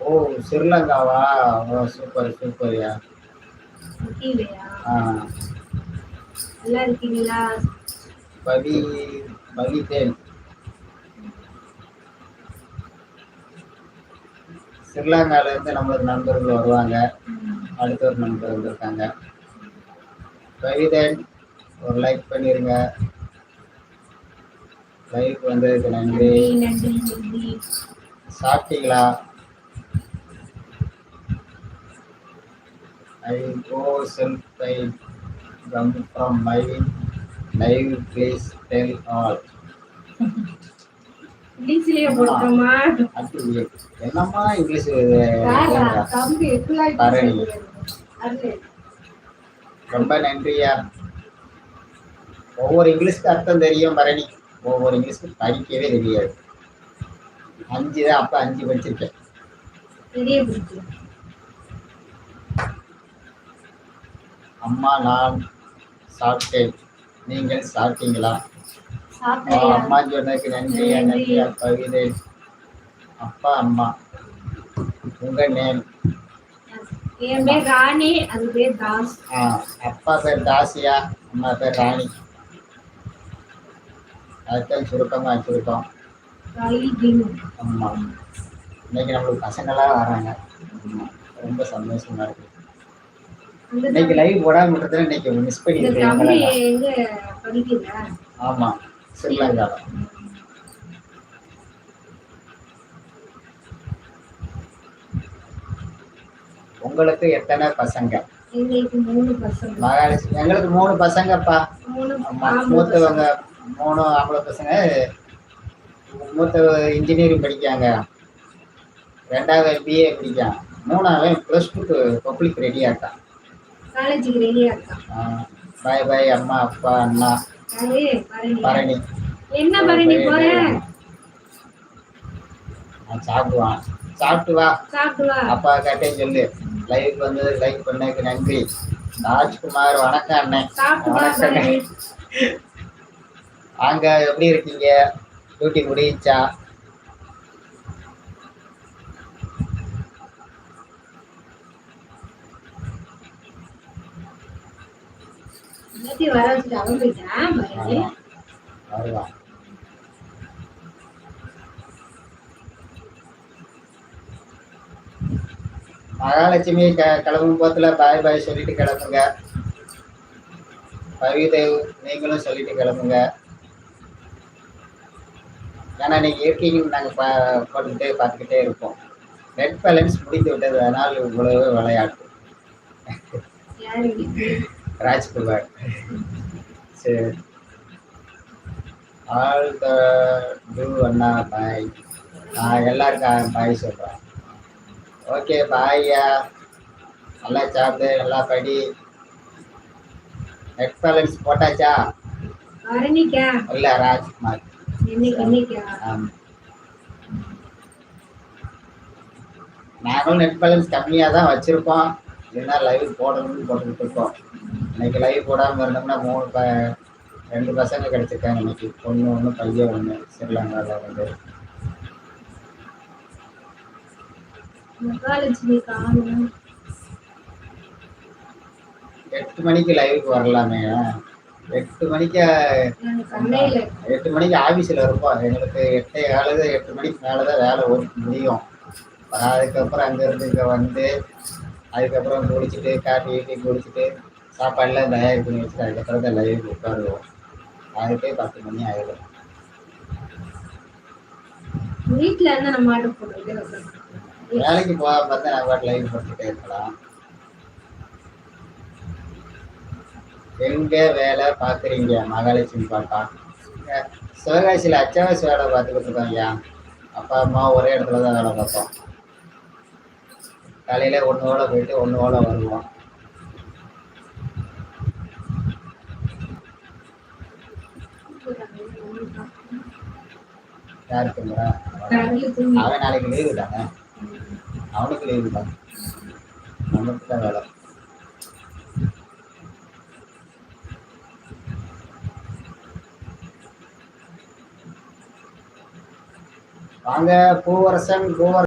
ஓ ஸ்ரீலங்காவா? ஓ super சூப்பர்யா ஆ. நல்லா இருக்கீங்களா? பவி பவிதேன் இருந்து நம்மளுக்கு நண்பர்கள் வருவாங்க. அடுத்த ஒரு நண்பர் வந்திருக்காங்க. பவிதேன் ஒரு லைக் பண்ணிருங்க. லைக் வந்ததுக்கு நன்றி நன்றி. சாப்பிட்டீங்களா? I go self I come from my live please tell all என்னம்மா இங்கிலீஷ்? ரொம்ப நன்றியா ஒவ்வொரு இங்கிலீஷ்க்கு அர்த்தம் தெரியும் பரணி. ஒவ்வொரு இங்கிலீஷ்க்கு படிக்கவே தெரியாது. அஞ்சு தான் அப்போ அஞ்சு படிச்சிருக்கேன் அம்மா நான் சாப்பிட்டேன். நீங்கள் சாப்பிட்டீங்களா? அம்மா சொன்னதுக்கு நன்றி நன்றி. கவிதை அப்பா அம்மா உங்க நேம்? என் பேர் ராணி அது பேர் தாஸ். ஆ அப்பா பேர் தாசியா அம்மா பேர் ராணி. அதுதான் சுருக்கமாக வச்சுருக்கோம். ரைடிங் ஆமா. இன்னைக்கு நம்மளுக்கு பசங்களாம் வராங்க. ரொம்ப சந்தோஷமா இருக்கு. இன்னைக்கு லைவ் போடாம விட்டதுல இன்னைக்கு மிஸ் படிக்குதா? ஆமா. ஸ்ரீலங்கால உங்களுக்கு எத்தனை பசங்க? எங்களுக்கு மூணு பசங்க. மகாலட்சுமி. எங்களுக்கு மூணு பசங்கப்பா. மூத்தவங்க மூணு ஆம்பளை பசங்க. மூத்தவ இன்ஜினியரிங் படிக்காங்க ரெண்டாவது பிஏ படிக்கான் மூணாவது ப்ளஸ் டூ பப்ளிக் ரெடியாக இருக்கான் காலேஜுக்கு ரெடியா இருக்கான் பாய் பாய் அம்மா அப்பா அண்ணா. பரணி. என்ன பரணி போற? நான் சாப்பிடுவான். சாப்பிட்டு வா. அப்பா கேட்டே சொல்லு. லைவ் வந்து லைக் பண்ணதுக்கு நன்றி. ராஜ்குமார் வணக்கம் அண்ணன் வணக்கம் அங்க எப்படி இருக்கீங்க? டியூட்டி முடிச்சா எல்லாத்தையும் வர வச்சுட்டு அவன் போயிட்டான் பரணி வருவான் மகாலட்சுமி க கிளம்பும் போத்துல பாய் பாய் சொல்லிட்டு கிளம்புங்க பவிதேவ் நீங்களும் சொல்லிட்டு கிளம்புங்க ஏன்னா நீங்க இருக்கீங்கன்னு நாங்கள் பா போட்டுக்கிட்டே பார்த்துக்கிட்டே இருப்போம். நெட் பேலன்ஸ் முடித்து விட்டது அதனால் இவ்வளவு விளையாட்டு. ராஜ்குமார். சரி. ஆல் த டூ அண்ணா பாய். நான் எல்லாருக்கும் பாய் சொல்கிறேன் ஓகே பாய்யா நல்லா சாப்பிடு நல்லா படி. நெட் பேலன்ஸ் போட்டாச்சா? இல்லை ராஜ்குமார். இன்னைக்கு இன்னைக்கா நாங்களும் நெட் பேலன்ஸ் கம்மியாக தான் வச்சுருப்போம் இல்லைன்னா லைவ் போடணும்னு போட்டுக்கிட்டு இருக்கோம். இன்னைக்கு லைவ் போடாமல் இருந்தோம்னா மூணு ப ரெண்டு பசங்க கிடச்சிருக்காங்க இன்னைக்கு. பொண்ணு ஒன்று பையன் ஒன்று ஸ்ரீலங்காவில் வந்து. எட்டு மணிக்கு லைவுக்கு வரலாமே. எட்டு மணிக்கு எட்டு மணிக்கு ஆஃபீஸில் இருப்போம் எங்களுக்கு எட்டே காலது எட்டு மணிக்கு மேலே தான் வேலை ஓட்ட முடியும். அதுக்கப்புறம் அங்கேருந்து இங்கே வந்து அதுக்கப்புறம் குளிச்சுட்டு காஃபி கீட்டி குடிச்சிட்டு சாப்பாடுலாம் தயார் பண்ணி வச்சுட்டு அதுக்கப்புறம் தான் லைவுக்கு உட்காருவோம். அதுக்கே பத்து மணி ஆகிடும் வீட்டுல இருந்து நம்ம வேலைக்கு போகாம பார்த்தா நான் பாட்டு லைவ் போட்டுக்கிட்டே இருக்கலாம். எங்க வேலை பார்க்குறீங்க மகாலட்சுமி பாப்பா சிவகாசியில் அச்சாவாசி வேலை பார்த்துக்கிட்டு இருக்கோம் ஐயா. அப்பா அம்மா ஒரே இடத்துல தான் வேலை பார்ப்போம். காலையில ஒன்று ஓட போயிட்டு ஒன்று ஓட வருவோம். யாருக்குங்களா அவன் நாளைக்கு லீவு தானே? அவனுக்கு லீவு தான். நமக்கு தான் வேலை. வாங்க பூவரசன் பூவரசன்